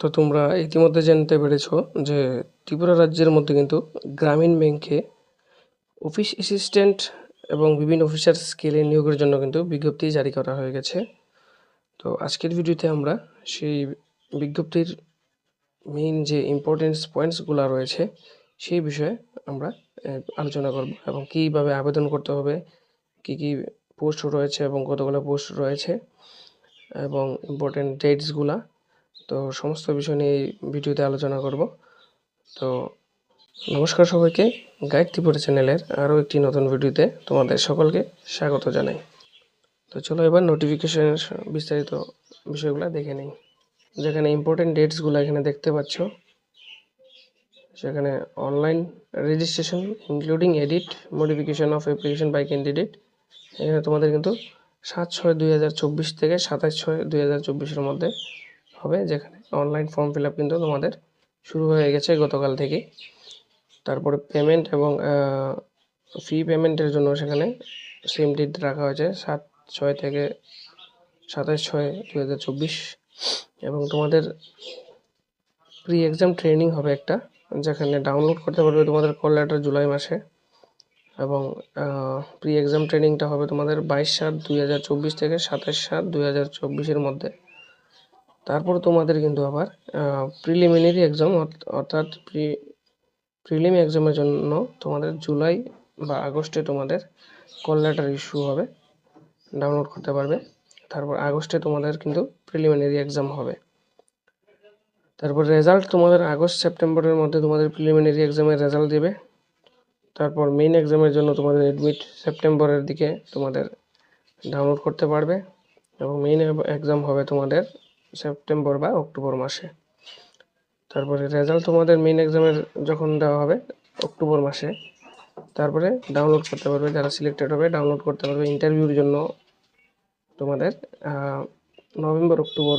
তো তোমরা ইতিমধ্যে জানতে পেরেছ যে ত্রিপুরা রাজ্যের মধ্যে কিন্তু গ্রামীণ ব্যাংকে অফিস অ্যাসিস্ট্যান্ট এবং বিভিন্ন অফিসার স্কেলে নিয়োগের জন্য কিন্তু বিজ্ঞপ্তি জারি করা হয়ে গেছে। তো আজকের ভিডিওতে আমরা সেই বিজ্ঞপ্তির মেইন যে ইম্পর্টেন্স পয়েন্টসগুলো রয়েছে, সেই বিষয়ে আমরা আলোচনা করব এবং কীভাবে আবেদন করতে হবে, কী কী পোস্ট রয়েছে এবং কতগুলো পোস্ট রয়েছে এবং ইম্পর্টেন্ট ডেটসগুলা তো সমস্ত বিষয় নিয়ে এই ভিডিওতে আলোচনা করব। তো নমস্কার সবাইকে। গাইড ত্রিপুরা চ্যানেলের আরও একটি নতুন ভিডিওতে তোমাদের সকলকে স্বাগত জানাই। তো চলো এবার নোটিফিকেশনের বিস্তারিত বিষয়গুলো দেখে নিই। যেখানে ইম্পর্টেন্ট ডেটসগুলো এখানে দেখতে পাচ্ছ, সেখানে online registration including edit modification of application by candidate এখানে তোমাদের কিন্তু সাত ছয় দুই থেকে সাতাশ ছয় দুই হাজার মধ্যে হবে, যেখানে অনলাইন ফর্ম ফিল কিন্তু তোমাদের শুরু হয়ে গেছে গতকাল থেকে তারপরে পেমেন্ট এবং ফি পেমেন্টের জন্য সেখানে সেম ডেট রাখা হয়েছে, সাত ছয় থেকে সাতাশ ছয় দু হাজার চব্বিশ। এবং তোমাদের প্রি এক্সাম ট্রেনিং হবে একটা, যেখানে ডাউনলোড করতে পারবে তোমাদের কল লেটার জুলাই মাসে। এবং প্রি এক্সাম ট্রেনিংটা হবে তোমাদের বাইশ সাত দুই হাজার চব্বিশ থেকে সাতাশ সাত দুই হাজার চব্বিশের মধ্যে। তারপর তোমাদের কিন্তু আবার প্রিলিমিনারি এক্সাম অর্থাৎ প্রি প্রিলিম এক্সামের জন্য তোমাদের জুলাই বা আগস্টে তোমাদের কল লেটার ইস্যু হবে ডাউনলোড করতে পারবে। তারপর আগস্টে তোমাদের কিন্তু প্রিলিমিনারি এক্সাম হবে। তারপর রেজাল্ট তোমাদের আগস্ট, সেপ্টেম্বরের মধ্যে তোমাদের প্রিলিমিনারি এক্সামের রেজাল্ট দেবে। তারপর মেইন এক্সামের জন্য তোমাদের অ্যাডমিট সেপ্টেম্বরের দিকে তোমাদের ডাউনলোড করতে পারবে এবং মেইন এক্সাম হবে তোমাদের সেপ্টেম্বর বা অক্টোবর মাসে। তারপরে রেজাল্ট তোমাদের মেইন এক্সামের যখন দেওয়া হবে অক্টোবর মাসে, তারপরে ডাউনলোড করতে পারবে, যারা সিলেক্টেড হবে ডাউনলোড করতে পারবে ইন্টারভিউর জন্য তোমাদের নভেম্বর অক্টোবর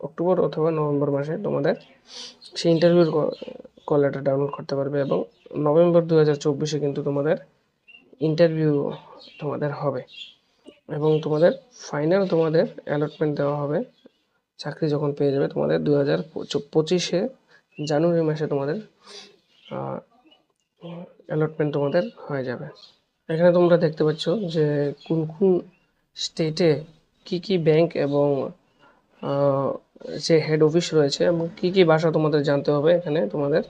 অক্টোবর অথবা নভেম্বর মাসে তোমাদের সেই ইন্টারভিউর কল লেটার ডাউনলোড করতে পারবে এবং নভেম্বর দু হাজার চব্বিশে কিন্তু তোমাদের ইন্টারভিউ তোমাদের হবে এবং তোমাদের ফাইনাল তোমাদের অ্যালটমেন্ট দেওয়া হবে। চাকরি যখন পেয়ে যাবে তোমাদের দু হাজার পঁচিশে জানুয়ারি মাসে তোমাদের অ্যালটমেন্ট তোমাদের হয়ে যাবে। এখানে তোমরা দেখতে পাচ্ছ যে কোন কোন স্টেটে কি কি ব্যাংক এবং যে হেড অফিস রয়েছে, এবং কী কী ভাষা তোমাদের জানতে হবে এখানে তোমাদের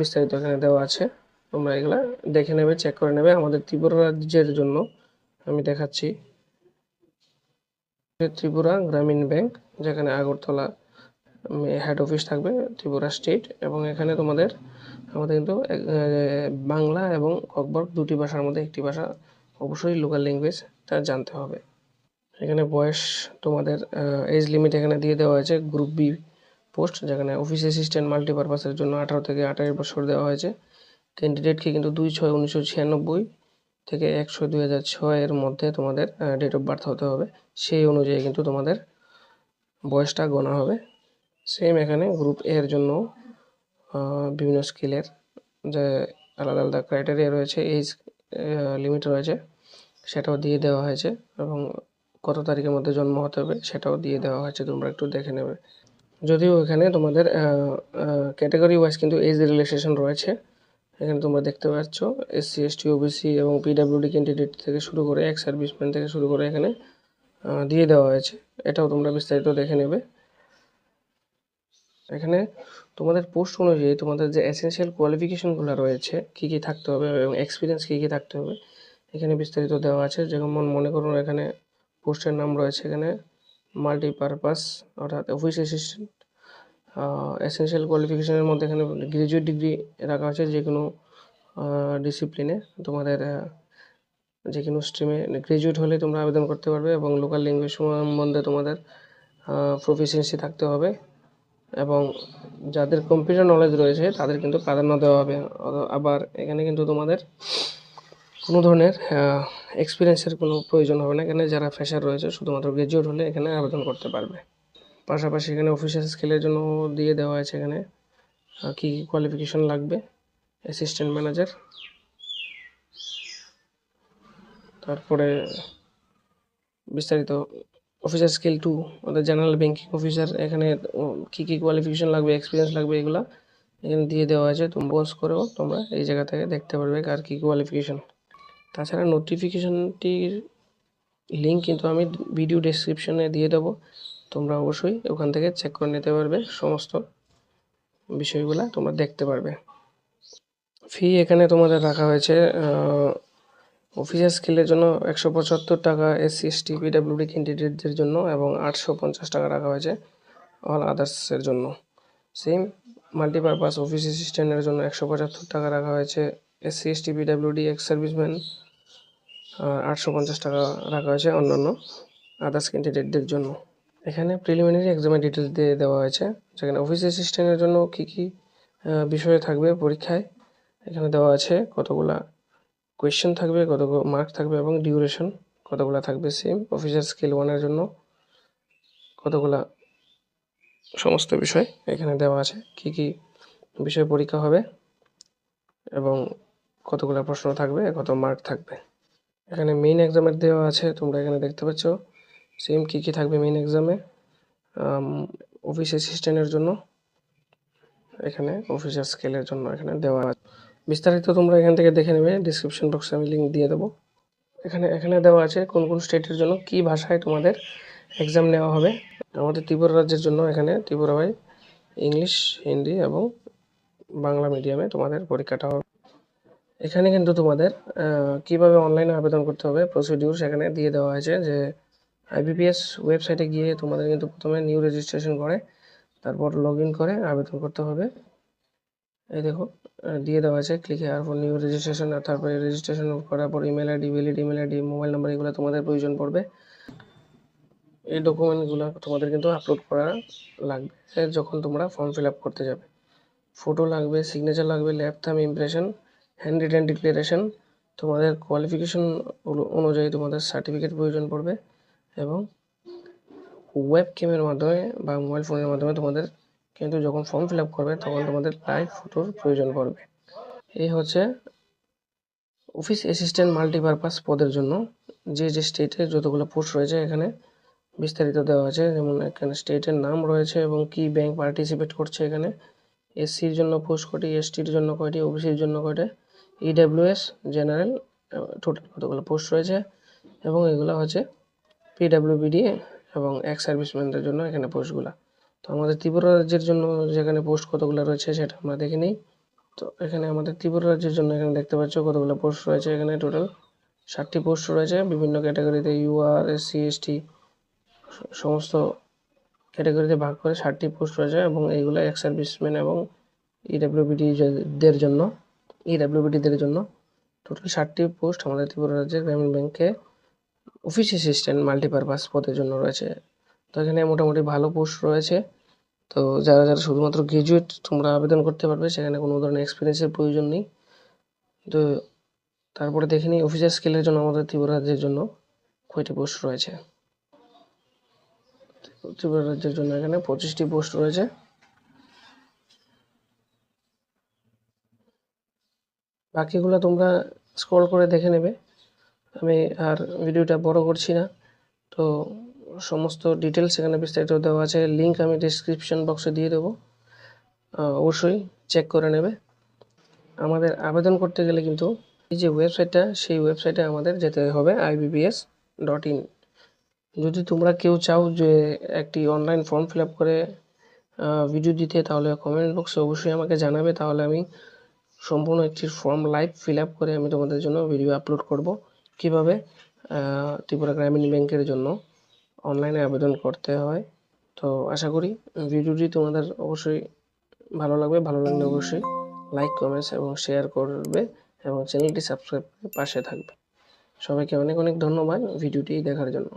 বিস্তারিত এখানে দেওয়া আছে। তোমরা এগুলা দেখে নেবে চেক করে নেবে। আমাদের ত্রিপুরা রাজ্যের জন্য আমি দেখাচ্ছি। ত্রিপুরা গ্রামীণ ব্যাংক, যেখানে আগরতলা হেড অফিস থাকবে, ত্রিপুরা স্টেট এবং এখানে তোমাদের, আমাদের কিন্তু বাংলা এবং ককবর্গ দুটি ভাষার মধ্যে একটি ভাষা অবশ্যই লোকাল ল্যাঙ্গুয়েজটা জানতে হবে। এখানে বয়স তোমাদের এজ লিমিট এখানে দিয়ে দেওয়া হয়েছে গ্রুপ বি পোস্ট যেখানে অফিস অ্যাসিস্ট্যান্ট মাল্টিপারপাসের জন্য আঠারো থেকে আঠাশ বছর দেওয়া হয়েছে। ক্যান্ডিডেটকে কিন্তু দুই ছয় উনিশশো ছিয়ানব্বই থেকে একশো দুই হাজার ছয়ের মধ্যে তোমাদের ডেট অফ বার্থ হতে হবে। সেই অনুযায়ী কিন্তু তোমাদের বয়সটা গোনা হবে। সেম এখানে গ্রুপ এর জন্য বিভিন্ন স্কিলের যে আলাদা আলাদা ক্রাইটেরিয়া রয়েছে এইজ লিমিট রয়েছে, সেটাও দিয়ে দেওয়া হয়েছে এবং কত তারিখের মধ্যে জন্ম হতে হবে সেটাও দিয়ে দেওয়া হয়েছে, তোমরা একটু দেখে নেবে। যদিও এখানে তোমাদের ক্যাটাগরি ওয়াইজ কিন্তু এজ রিলেশন রয়েছে, এখানে তোমরা দেখতে পাচ্ছ এসসি এসটি ওবিসি এবং পিডাব্লিউডি ক্যান্ডিডেট থেকে শুরু করে এক্স সার্ভিসম্যান থেকে শুরু করে এখানে দিয়ে দেওয়া হয়েছে, এটাও তোমরা বিস্তারিত দেখে নেবে। এখানে তোমাদের পোস্ট অনুযায়ী তোমাদের যে এসেনশিয়াল কোয়ালিফিকেশনগুলো রয়েছে, কী কী থাকতে হবে এবং এক্সপিরিয়েন্স কী কী থাকতে হবে, এখানে বিস্তারিত দেওয়া আছে, যেমন মনে করুন এখানে পোস্টের নাম রয়েছে এখানে মাল্টিপারপাস অর্থাৎ অফিস অ্যাসিস্ট্যান্ট এসেনশিয়াল কোয়ালিফিকেশনের মধ্যে এখানে গ্রাজুয়েট ডিগ্রি রাখা হয়েছে যে কোনো ডিসিপ্লিনে তোমাদের যে কোনো স্ট্রিমে গ্রাজুয়েট হলে তোমরা আবেদন করতে পারবে এবং লোকাল ল্যাঙ্গুয়েজ সম্বন্ধে তোমাদের প্রফিসিয়েন্সি থাকতে হবে এবং যাদের কম্পিউটার নলেজ রয়েছে তাদের কিন্তু প্রাধান্য দেওয়া হবে। আবার এখানে কিন্তু তোমাদের কোনো ধরনের এক্সপিরিয়েন্সের কোনো প্রয়োজন হবে না। এখানে যারা ফ্রেশার রয়েছে, শুধুমাত্র গ্রাজুয়েট হলে এখানে আবেদন করতে পারবে। পাশাপাশি এখানে অফিসিয়াল স্কেলের জন্য দিয়ে দেওয়া আছে এখানে কী কী কোয়ালিফিকেশন লাগবে অ্যাসিস্ট্যান্ট ম্যানেজার তারপরে বিস্তারিত অফিসার স্কেল টু অর্থাৎ জেনারেল ব্যাঙ্কিং অফিসার এখানে কী কী কোয়ালিফিকেশন লাগবে এক্সপিরিয়েন্স লাগবে, এগুলো এখানে দিয়ে দেওয়া আছে তুমি বোস করেও তোমরা এই জায়গা থেকে দেখতে পারবে কার কী কোয়ালিফিকেশন তাছাড়া নোটিফিকেশনটির লিঙ্ক কিন্তু আমি ভিডিও ডেসক্রিপশনে দিয়ে দেবো। তোমরা অবশ্যই ওখান থেকে চেক করে নিতে পারবে সমস্ত বিষয়গুলো তোমরা দেখতে পারবে। ফি এখানে তোমাদের রাখা হয়েছে অফিসার স্কিলের জন্য একশো পঁচাত্তর টাকা এসসি এসটি পিডাব্লিউডি ক্যান্ডিডেটদের জন্য এবং আটশো পঞ্চাশ টাকা রাখা হয়েছে অল আদার্সের জন্য। সেম মাল্টিপারপাস অফিস অ্যাসিস্ট্যান্টের জন্য একশো পঁচাত্তর টাকা রাখা হয়েছে। SC ST PWD ex serviceman আটশো পঞ্চাশ টাকা রাখা হয়েছে অন্যান্য আদার্স ক্যান্ডিডেটদের জন্য। এখানে প্রিলিমিনারি এক্সামের ডিটেলস দিয়ে দেওয়া হয়েছে। যেখানে অফিস অ্যাসিস্ট্যান্টের জন্য কী কী বিষয় থাকবে পরীক্ষায়, এখানে দেওয়া আছে কতগুলা কোয়েশ্চেন থাকবে, কতগুলো মার্ক থাকবে এবং ডিউরেশন কতগুলো থাকবে। সেম অফিসার স্কেল ওয়ানের জন্য কতগুলা সমস্ত বিষয় এখানে দেওয়া আছে। কি কি বিষয় পরীক্ষা হবে এবং কতগুলো প্রশ্ন থাকবে, কত মার্ক থাকবে। এখানে মেইন এক্সামের দেওয়া আছে, তোমরা এখানে দেখতে পাচ্ছ। সেম কী কী থাকবে মেইন এক্সামে অফিস অ্যাসিস্ট্যান্টের জন্য, এখানে অফিসার স্কেলের জন্য এখানে দেওয়া আছে। বিস্তারিত তোমরা এখান থেকে দেখে নেবে ডিসক্রিপশন বক্সে আমি লিঙ্ক দিয়ে দেবো। এখানে এখানে দেওয়া আছে কোন কোন স্টেটের জন্য কি ভাষায় তোমাদের এক্সাম নেওয়া হবে। আমাদের ত্রিপুরা রাজ্যের জন্য এখানে ত্রিপুরায় ইংলিশ হিন্দি এবং বাংলা মিডিয়ামে তোমাদের পরীক্ষাটা হবে। এখানে কিন্তু তোমাদের কীভাবে অনলাইনে আবেদন করতে হবে প্রসিডিউর সেখানে দিয়ে দেওয়া হয়েছে যে আইবিপিএস ওয়েবসাইটে গিয়ে তোমাদের কিন্তু প্রথমে নিউ রেজিস্ট্রেশন করে, তারপর লগ করে আবেদন করতে হবে। এই দেখো দিয়ে দেওয়া আছে ক্লিক ফর নিউ রেজিস্ট্রেশন আর তারপরে রেজিস্ট্রেশন করার পর email ID valid email ID mobile number এগুলো তোমাদের প্রয়োজন পড়বে। এই ডকুমেন্টগুলো তোমাদের কিন্তু আপলোড করা লাগবে, যখন তোমরা ফর্ম ফিল আপ করতে যাবে। ফটো লাগবে সিগনেচার লাগবে left thumb impression hand written declaration তোমাদের কোয়ালিফিকেশন অনুযায়ী তোমাদের সার্টিফিকেট প্রয়োজন পড়বে এবং ওয়েব ক্যামের মাধ্যমে বা মোবাইল ফোনের মাধ্যমে তোমাদের কিন্তু যখন ফর্ম ফিল আপ করবে তখন তোমাদের লাইভ ফটোর প্রয়োজন পড়বে। এই হচ্ছে অফিস অ্যাসিস্ট্যান্ট মাল্টিপারপাস পদের জন্য যে যে স্টেটে যতগুলো পোস্ট রয়েছে এখানে বিস্তারিত দেওয়া আছে। যেমন এখানে স্টেটের নাম রয়েছে এবং কি ব্যাংক পার্টিসিপেট করছে এখানে এসসির জন্য পোস্ট কটি এসটির জন্য কয়টি ওবিসির জন্য কয়টি ইডাব্লিউএস জেনারেল টোটাল কতগুলো পোস্ট রয়েছে, এবং এগুলো হচ্ছে পিডাব্লিউবিডি এবং এক্স সার্ভিসম্যানদের জন্য এখানে পোস্টগুলো তো আমাদের ত্রিপুরা রাজ্যের জন্য যেখানে পোস্ট কতগুলো রয়েছে সেটা আমরা দেখে নিই। তো এখানে আমাদের ত্রিপুরা রাজ্যের জন্য এখানে দেখতে পাচ্ছ কতগুলো পোস্ট রয়েছে এখানে টোটাল ষাটটি পোস্ট রয়েছে। বিভিন্ন ক্যাটাগরিতে ইউআর এসসি এসটি সমস্ত ক্যাটাগরিতে ভাগ করে ষাটটি পোস্ট রয়েছে, এবং এইগুলো এক্স সার্ভিসম্যান এবং ইডাব্লিউবিডিদের জন্য ইডাব্লিউবিডিদের জন্য। টোটাল ষাটটি পোস্ট আমাদের ত্রিপুরা রাজ্যের গ্রামীণ ব্যাংকে অফিস অ্যাসিস্ট্যান্ট মাল্টিপারপাস পদের জন্য রয়েছে। তো এখানে মোটামুটি ভালো পোস্ট রয়েছে। তো যারা যারা শুধুমাত্র গ্রাজুয়েট তোমরা আবেদন করতে পারবে, সেখানে কোনো ধরনের এক্সপিরিয়েন্সের প্রয়োজন নেই। তো তারপরে দেখে নিই অফিসার স্কেলের জন্য আমাদের ত্রিপুরা রাজ্যের জন্য কয়টি পোস্ট রয়েছে? ত্রিপুরা রাজ্যের জন্য এখানে পঁচিশটি পোস্ট রয়েছে। বাকিগুলো তোমরা স্ক্রল করে দেখে নেবে। আমি আর ভিডিওটা বড় করছি না। তো সমস্ত ডিটেলস এখানে বিস্তারিত দেওয়া আছে। লিঙ্ক আমি ডিসক্রিপশন বক্সে দিয়ে দেবো। অবশ্যই চেক করে নেবে। আমাদের আবেদন করতে গেলে কিন্তু এই যে ওয়েবসাইটটা সেই ওয়েবসাইটে আমাদের যেতে হবে আইবিবিএস ডট ইন যদি তোমরা কেউ চাও যে একটি অনলাইন ফর্ম ফিল আপ করে ভিডিও দিতে, তাহলে কমেন্ট বক্সে অবশ্যই আমাকে জানাবে। তাহলে আমি সম্পূর্ণ একটি ফর্ম লাইভ ফিল আপ করে আমি তোমাদের জন্য ভিডিও আপলোড করব। কীভাবে? ত্রিপুরা গ্রামীণ ব্যাংকের জন্য অনলাইনে আবেদন করতে হয়। তো আশা করি ভিডিওটি তোমাদের অবশ্যই ভালো লাগবে। ভালো লাগলে অবশ্যই লাইক কমেন্টস এবং শেয়ার করবে এবং চ্যানেলটি সাবস্ক্রাইব করে পাশে থাকবে। সবাইকে অনেক অনেক ধন্যবাদ ভিডিওটি দেখার জন্য।